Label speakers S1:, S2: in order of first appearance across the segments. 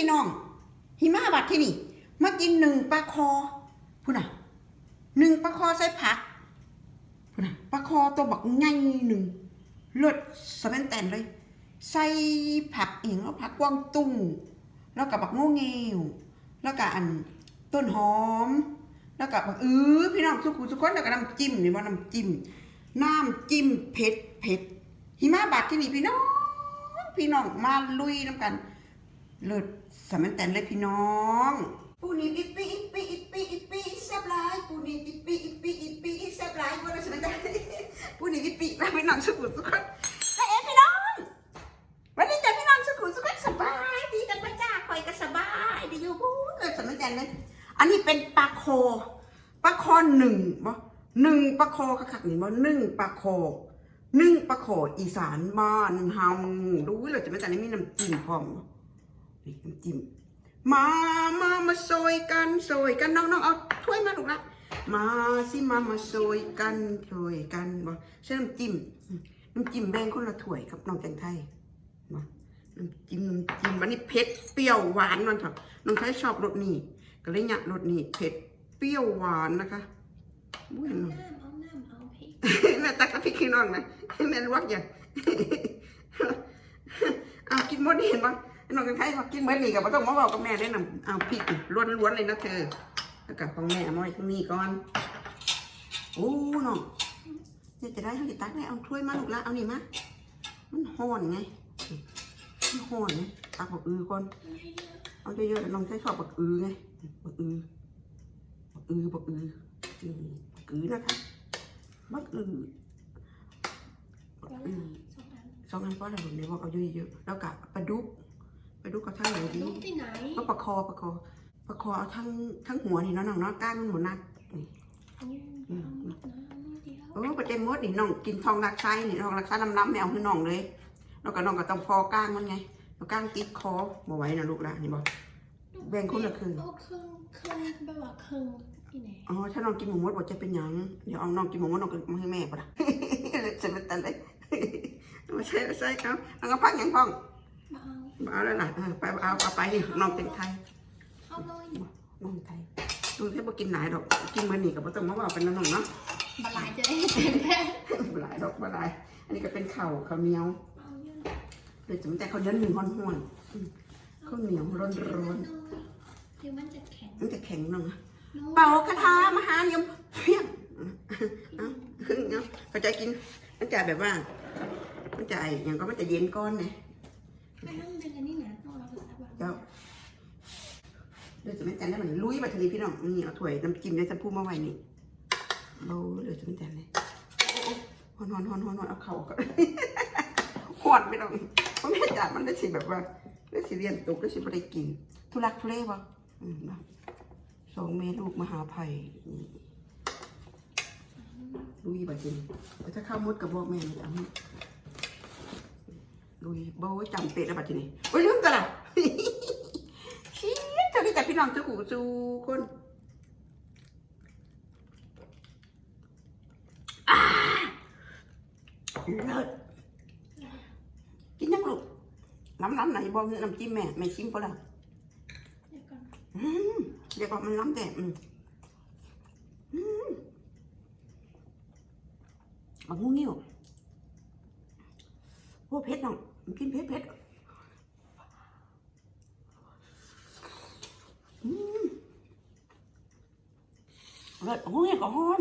S1: พี่น้อง หิมะบัดที่นี่ มากินหนึ่งปลาคอพูดน่ะหนึ่งปลาคอใส่ผักพูดน่ะปลาคอตัวบักใหญ่หนึ่งเลิศสเปนแตนเลย ใส่ผักเองแล้วผักกวางตุ้งแล้วกับบักโง่เงียวแล้วก็อันต้นหอม แล้วก็บักอื้อพี่น้องสุกุสุกคนแล้วก็น้ำจิ้มนี่ว่าน้ำจิ้มน้ำจิ้มเผ็ดเผ็ดหิมะบาดที่นี่พี่น้องพี่น้องมาลุยน้ำกัน เลิศสามันแตนเลยพี่น้องปูนี่อิปปี้อิปปี้อิปปี้อิปปี้แซ่บหลายปูนี่อิปปี้อิปปี้อิปปี้แซ่บหลายวันละสามันแตนปูนี่อิปปี้มาพี่น้องสุกุสุกคนแต่เอ๋พี่น้อง วันนี้จะพี่น้องสุขุมสุขสบายดีกันมาจ้าคอยกันสบายดีอยู่พูดเลยสำนักงานเลยอันนี้เป็นปลาโคปลาโคหนึ่งบ่หนึ่งปลาโคคักๆนี่บ่หนึ่งปลาโคหนึ่งปลาโคอีสานบ้านเฮาดูเลยจะไม่แต่นี้มีน้ำจิ้มพร้อม นี่น้ำจิ้มมามามาซอยกันซอยกันน้องๆเอาถ้วยมาลูกละมาสิมามาซอยกันซอยกันบ่ใช้น้ำจิ้มน้ำจิ้มแบ่งคนละถ้วยกับน้องแตงไทยมาน้ำจิ้มน้ำจิ้มอันนี้เผ็ดเปรี้ยวหวานนั่นค่ะน้องไทยชอบรสนี้ก็เลยอยากรสนี้เผ็ดเปรี้ยวหวานนะคะบุ้ยน้อง
S2: น้ำเอาน้ำเอาพริก
S1: แม่ตักกะพริกขี้น้องนะแม่ลวกอย่างเอากินหมดนี่เห็นปะ น้องกันไทยมากินหมดนี่กับต้องมาบอกกับแม่ได้นำเอาพริกล้วนๆเลยนะเธอแล้วกับของแม่มาไว้ข้างนี้ก่อนโอ้น้องเนี่ยจะได้ให้ตักได้เอาถ้วยมาลูกละเอานี่มามันห่อนไงมันห่อนไงตักบักอือก่อนเอาเยอะๆแต่น้องใช้ชอบบักอือไงบักอือบักอือบักอืออืมบักอือนะคะบักอือบักอือ
S2: สองอัน
S1: สองอันเพราะอะไรผมเนี่ยบอกเอาเยอะๆแล้วกับปลาดุกปลา ดุกกับทั้งไหนดี
S2: ลูกที่ไหน
S1: ก็ประคอประคอ ประคอเอาทั้งทั้งหัวนี่เนาะน้องเนาะก้างมันหมดนักนี่
S2: เอาเอาลูกนะเอาลูกเดียว
S1: โอ้ประเต็มมดนี่น้องกินทองรักไส้นี่ทองรักไส้น้ำๆไม่เอาให้น้องเลยแล้วก็น้องก็ต้องพอก้างมันไงแล้วก้างติดคอบ่ไหวนะลูกละนี่บอกแบ่งคนละครึ่ง
S2: เอาครึ่งครึ่งแบบว่าครึ่งที่ไหน
S1: อ๋อถ้าน้องกินหมูมดบอกจะเป็นหยังเดี๋ยวเอาน้องกินหมูมดน้องก็มาให้แม่ปะล่ะเลยจะเป็นตันเลยไม่ใช่ไม่ใช่ครับน้องก็พักหยังพ้อง
S2: มา เอา
S1: เอาแล้วล่ะเออไปเอาเอาไปนี่น้องเป็นไทย
S2: เอาเลย
S1: น้องไทยน้องไทยบ่กินหลายดอก กินมื้อนี้ก็บ่ต้องมาว่าเป็นน้องๆเนาะ
S2: บลายจะได้เต็มแค่
S1: บ่หลายดอกบ่หลาย อันนี้ก็เป็นข้าวข้าวเหนียว
S2: เอาเยอะ
S1: เดี๋ยวจะมีแต่ข้าวเหนียวหนึ่งห้อนๆอืมข้าวเหนียวร้อน
S2: เดี๋ยวมันจะแข็ง
S1: ๆมันจะแข็งน้องอะ
S2: ลูก
S1: เป่าคาถามหานิยมเพียงเอาครึ่งเนาะก็จะกินมันจะแบบว่า มันจะไออย่างก็มันจะเย็นก้อนไง
S2: ไม่ต้องดึงอันนี้นะต้องเอาภาษาแบบ
S1: เจ้าเดี๋ยวจะไม่แตนได้เหมือนลุยมาทีนี้พี่น้องนี่เอาถ้วยน้ำจิ้มได้จะพูดมาไว้นี่เบาเดี๋ยวจะไม่แตนเลยฮอนฮอนฮอนฮอนฮอนเอาเข่าก็หอนไม่ต้องเพราะแม่จ่ามันได้สิแบบว่าได้สิเรียนตกได้สิไม่ได้กิน ทุลักทุเลวะอืมนะสองเมลูกมหาภัยลุยบัดจริงแต่ถ้าข้าวมดกับบอกแม่ไม่เอาให้ ลุยโบยจำเป็ดแล้วบัดทีนี้โอ้ยลืมกันละชี้เท่านี้แต่พี่น้องจะกูจูคนอ่าเลิศกินยังลูกน้ำน้ำไหนบอกเนี่ยน้ำจิ้มแม่แม่ชิมก็แล้ว
S2: เดี๋ยวก่อน
S1: มันน้ำแต่อืมอืมบักงูเงิ้ยวโอ้เผ็ดน้อง กินเผ็ดเผ็ดอืมเลิศโอ้ยก็ฮ้อน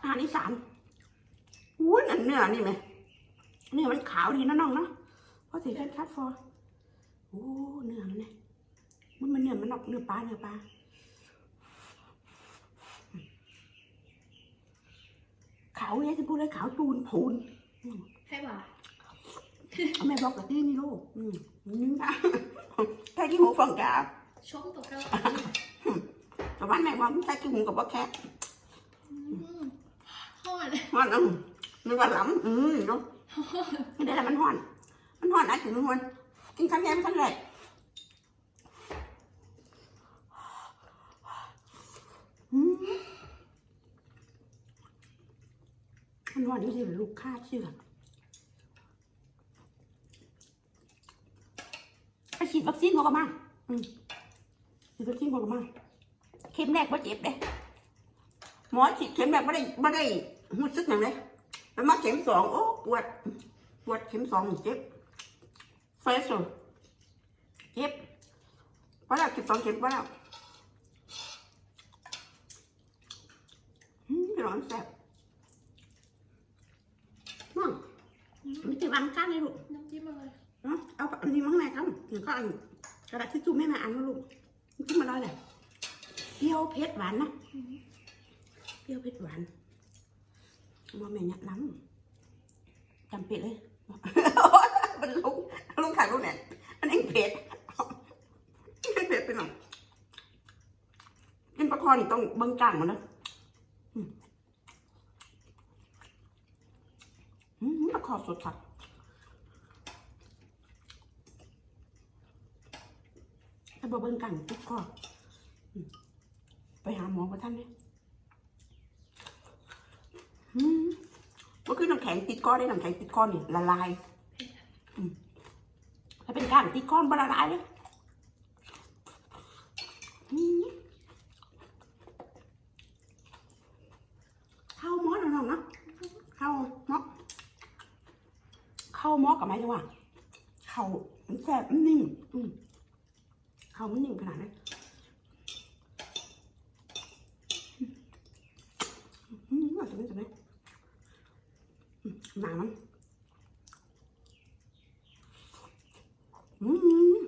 S1: อาหารอีสานอุ้ยนั่นเนื้อนี่ไหมเนื้อมันขาวดีนะน้องเนาะเพราะสีแฟนคัดฟอร์โอ้เนื้อมันเนี่ยมันมันเนื้อมันออกเนื้อปลาเนื้อปลาาวเนี่ยจะพูดเลยขาวจูนพูน
S2: ให้บ่า
S1: เอาแม่บอกกับที่นี่ลูกอืมนี่นะแค่ที่หูฟังกา
S2: ชมตัวเก้า
S1: แต่วันแม่บอกแค่ที่หูกับว่าแค่
S2: อืมทอด
S1: ว่าน้องนึกว่าหล้ำอืมเนาะไม่ได้แล้วมันห่อน มันห่อนอะถึงมันห่อนกินคำแยมคำแรก อืม มั นอนนี่สิลูกคาเชื่อไปฉีดวัคซีนหัวกระมังอืมฉีดวัคซีนหัวกระมังเข็มแรกว่าเจ็บเด้หมอฉีดเข็มแรกไม่ได้ไม่ได้รู้สึกอย่างไรแล้วมาเข็มสองโอ้ปวดปวดเข็มสองเจ็บเฟสเลยเจ็บพอแล้วเข็มสองเข็มพอแล้วอืมร้อนแสบมั่ง ไม่ติดวางก้านเลยลูก
S2: น้ำจิ้มอะไร
S1: เอาเอาอันนี้มั้งแม่ครับเดี๋ยวก็เอากระดาษทิชชู่แม่มาอ่านนะลูกขึ้นมาเลยเลยเปรี้ยวเผ็ดหวานนะเปรี้ยวเผ็ดหวานว่าแม่ยักน้ำจำเป็ดเลยมันลุงลุงถ่ายรูปเนี่ยมันเองเผ็ดเผ็ดเผ็ดไปหน่อยกินปลาคอนี่ต้องเบิ้งจ้างมันนะอืมอืมปลาคอสดค่ะ ถ้าบอเบิ่งกันปุ๊บก็อืมไปหาหมอกับท่านเนี่ยมก็คือน้ำแข็งติดก้อนได้น้ำแข็งติดก้อนนี่ละลายถ้าเป็นก้านติดก้อนบละลายเลยเข้าหมอหน่อยๆนะเข้าหมอเข้าหมอกับไหมจังหวะเข้ามันแสบมันนิ่มอืม เขามันนิ่งขนาดนั้นอืมว่าจะไม่จะไม่อืมหนามันอืม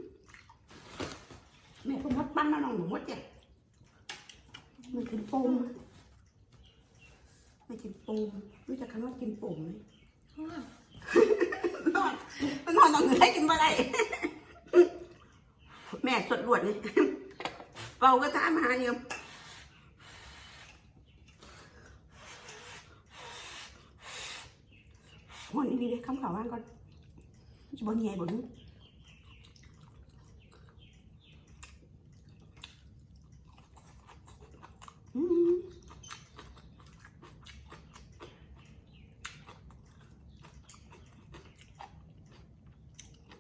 S1: แม่ก็มัดปั้นแล้วน้องหนูมดเจ็บมันกินป่งไม่กินป่งรู้จักคำว่ากินป่งไหม
S2: อ้าวน
S1: อนมันนอนตอนไหนกินอะไร แม่สดรวนเป่ากระทะมาหาเนี่ยวันนี้ดีเลยคำข่าวว่างก่อนจะบนใหญ่บน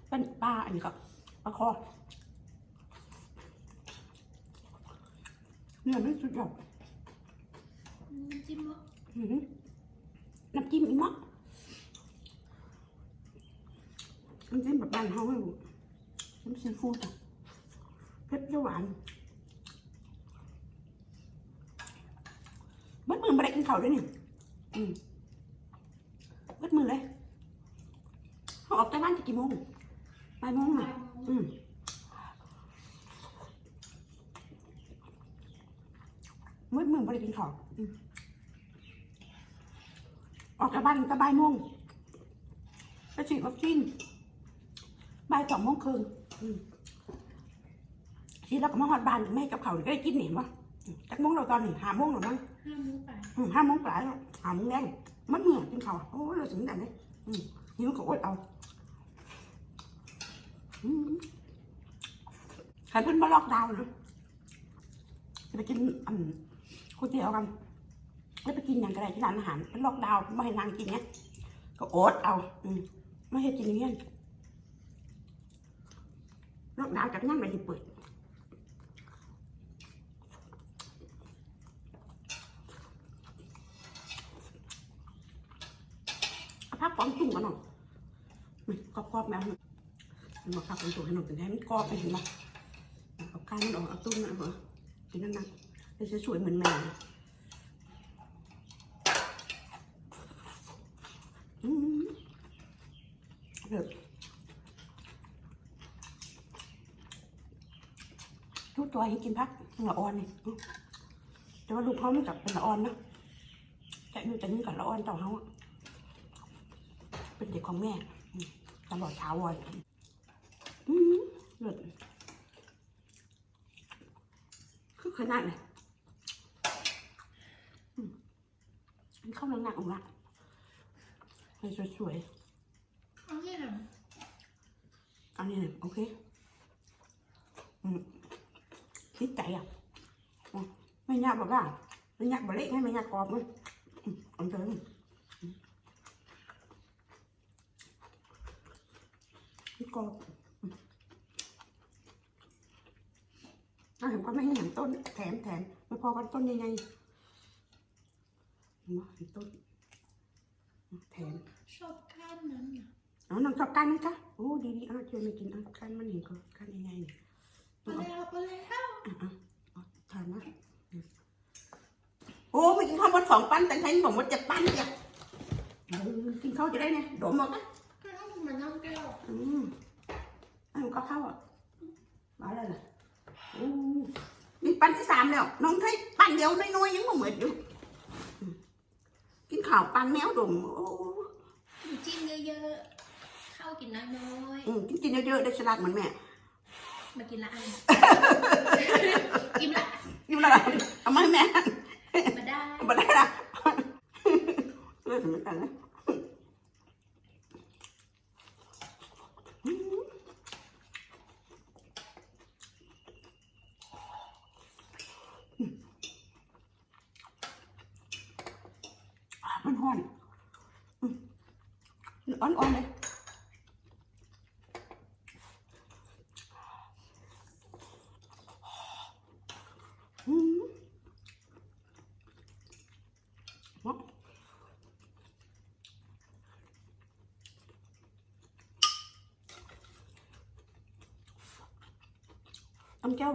S1: เป็นปลาอันนี้ก็ปลาคอ เนื้อไม่สุดยอด
S2: น้ำจิ้มเนาะ
S1: อื้อหือน้ำจิ้มอีกมั้งน้ำจิ้มแบบบ้านเฮาไม่รู้น้ำซีฟู้ดอะเผ็ดจะหวานเบิดมือมาได้กินข้าวด้วยนี่อืมเบิดมือเลยเขาออกจากบ้านจะกี่โมงบ่ายโมง
S2: ไป
S1: น่ะอืม เบิดมือมาได้กินข้าวอืมออกจากบ้านก็บ่ายโมงไปฉีดวัคซีนบ่ายสองโมงครึ่งอืมฉีดแล้วก็มาหอดบ้านแม่กับเขาวก็ได้กินหนิวะอืมจักโมงเราตอนนี้หาโมงหรือมั้ง
S2: ห้าโมงไป
S1: อืมห้าโมงปลายแล้วหาโมงแดงมันเหนื่อยกินข้าวโอ้ยเราถึงแต่เลยอืมหิวก็อดเอาอืมใครเพิ่นมาล็อกดาวน์นะจะไปกินอืม ก๋วยเตี๋ยวกัน แล้วไปกินอย่างไรที่ร้านอาหารเป็นล็อกดาวน์ไม่ให้นางกินเนี่ยก็อดเอา อืมไม่ให้กินอย่างเงี้ยล็อกดาวน์จากนั้นไปที่เปิดเอาพักฟองจุ่มกันหน่อยนี่กรอบๆแมวมันบอกพักฟองจุ่มให้หน่อยถึงให้มันกรอบไปเห็นไหมเอากายมันออกเอาตุ้มนะเหรอเป็นนั่นนะ จะสวยเหมือนแมวอืมเด็ดทุกตัวให้กินพักละอ่อนนี่แต่ว่าลูกเขาไม่กลับเป็นละอ่อนนะแต่นี่แต่นี่กับละอ่อนต่อเขาอะเป็นเด็กของแม่ตลอดเช้าวันอืมเด็ดคือขนาดเลย เข้าหนักๆออกละให้สวย
S2: เอันนี้ยเหร
S1: ออันนี้หน่อโอเคอืมคิดใจอะอไม่ยากบอกว่าไม่ยากบอกเละให้ไม่ยากกรอบเลยอืมเอาเถอะอืมไม่กรอบอืมอะเห็นก็ไม่เห็นต้น แถมแถมไม่พอกันต้นยังไง มเห็นต้นแถม
S2: ชอบก้านนั้นน่ะ
S1: อ๋อน้องชอบกันนะคะโอ้ดีดีๆอะชวนมากินอะกันมันเห็นก็กันยังไงเนี่ย
S2: ไปแล้วไปแล้ว
S1: อะอะอะทานนะโอ้ไม่กินข้าววันสองปั้นแต่ใช้ผมว่าจะปั้นจ้ะเออกินข้าวจะได้ไงโดมหมดนะ
S2: ก็ต้องมาน้ำแก้ว
S1: อืมอันนก็เข้าอะมาแล้วล่ะโอ้นี่ปั้นที่สามแล้วน้องไทยปั้นเดียวน้อยๆยังไม่เหมือนอยู่อืม กินข้าวปั้นแมวดมโอ้
S2: จิ้มเยอะๆ ข้าวกินน้อย
S1: อืมกินกินเยอะๆได้ฉลาดเหมือนแม่
S2: ๆ มากินละอันอิ่มละ
S1: ยิ้มและเอามาให้แม่
S2: มาได้
S1: มาได้ละเลือดเหมือนกันนะอืมอะ มันห้อนอืมอ่อนๆเลยอืมเหมาะน้ำแก้ว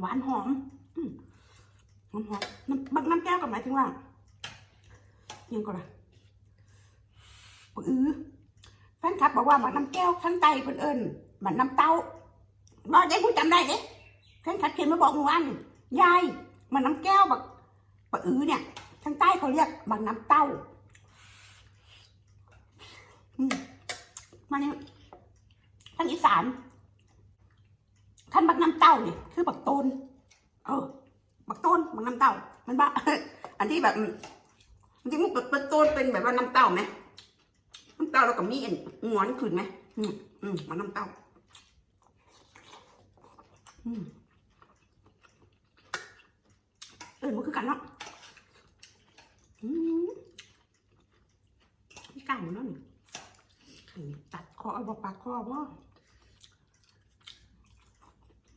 S1: หวานหอมหอมหอมบักน้ำแก้วกับหมายถึงว่ายังก่อนละปะอือแฟนคลับบอกว่าหมันน้ำแก้วข้างใต้เพิ่นเอิญหมันน้ำเต้าบอกได้พูดจำได้เด้แฟนคลับเขียนมาบอกเมื่อวานยายหมันน้ำแก้วบักปะอือเนี่ยข้างใต้เขาเรียกหมันน้ำเต้ามาเนี่ยทางอีสาน ท่านบักน้ำเต้านี่คือบักโตนเออ บักโตนบักน้ำเต้า มันบ้าอันที่แบบอืมจริงๆบักโตนเป็นแบบว่าน้ำเต้าไหมน้ำเต้าเราก็มีอันงอนขึ้นไหมอืมอืมมันน้ำเต้า อืมเออมันคือกันเนาะอืมนี่กันเนาะนี่ไข่ตัดคอเอาบอกปากคอบ่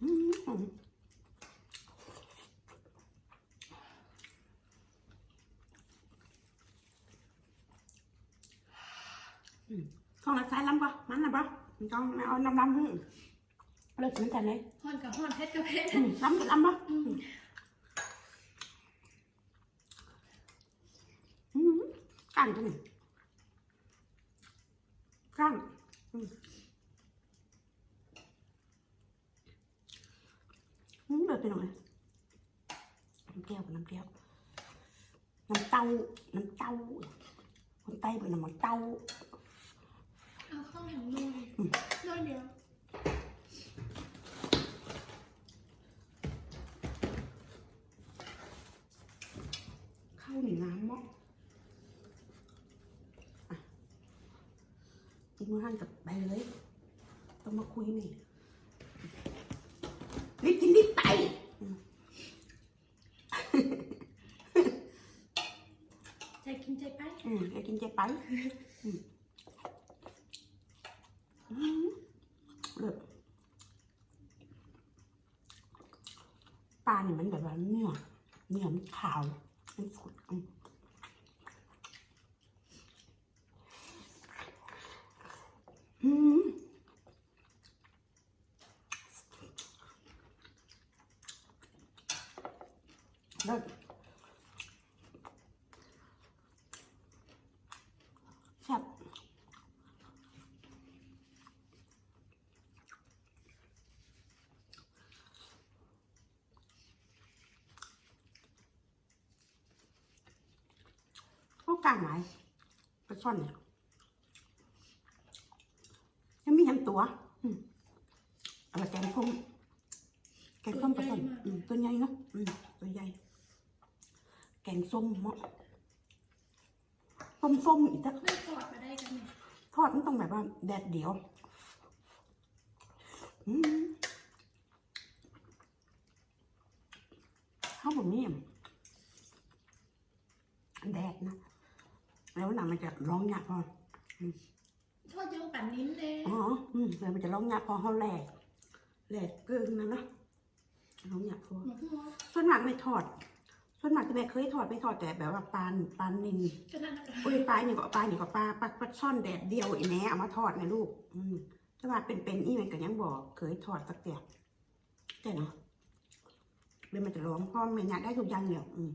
S1: อืมข้องรักษาลำปะมันนะปะมันต้องเอาน้ำลำให้เลิกเหมือนกันเลย
S2: ห่อนกับห่อนเพชรกับเพชร
S1: อืมลำกับลำปะ
S2: อืม
S1: อืมก้านตัวหนึ่งก้านอืมอืมเดือดไปหน่อยน้ำแก้วกับน้ำแก้วน้ำเต้า น้ำเต้า คนใต้เป็นน้ำเต้า
S2: เอาข้าวแถมนยน้อยเดียว
S1: เข้าหนึ่งน้ำมั้งอะกินมื้อหันกับไปเลย ต้องมาคุยนี่ รีบกินรีบไป อืม
S2: ใจกินใจไป
S1: อืมอย่ากินใจไปอืมอืมเลิศปลาเนี่ยมันแบบว่าเนื้อเนื้อมันขาวมันสดอืมอืมเลิศแซ่บ ก็กลางหมายปลาช่อนเนี่ยยังมียำตัวอืมเอาไปแกงส้มแกงส้มปลาช่อนอืมตัวใหญ่เนาะอืมตัวใหญ่แกงส้มเหมาะส้มส้มๆอีกสัก
S2: ไม่ถอดมาได้กันเนี่ย
S1: ทอดมันต้องแบบว่าแดดเดียวอืมข้าวบะหมี่มัน หนังมันจะร้องหยาบพอ
S2: ทอดยังปั่นนิ้นเลย
S1: อ๋ออืมแล้วมันจะร้องหยาบพอเขาแหลกแหลกเกินนะเนาะร้องหยาบพอ
S2: หนูพูดว่า
S1: ส่วนมากไม่ทอด ส่วนมากที่แม่เคยทอดไม่ทอดแต่แบบว่าปลาปลานิน
S2: ก็นั่นนะคะ
S1: อุ้ยปลาเนี่ยก็ปลาเนี่ยก็ปลาปลาปลาช่อนแดดเดียวอีแม่เอามาทอดนะลูก อืมแต่ว่าเป็นเป็นๆอีแม่ก็ยังบอกเคยทอดสักเตียแต่เนาะเป็นมันจะร้องพ่อแม่อยากได้ทุกอย่างเนี่ยอืม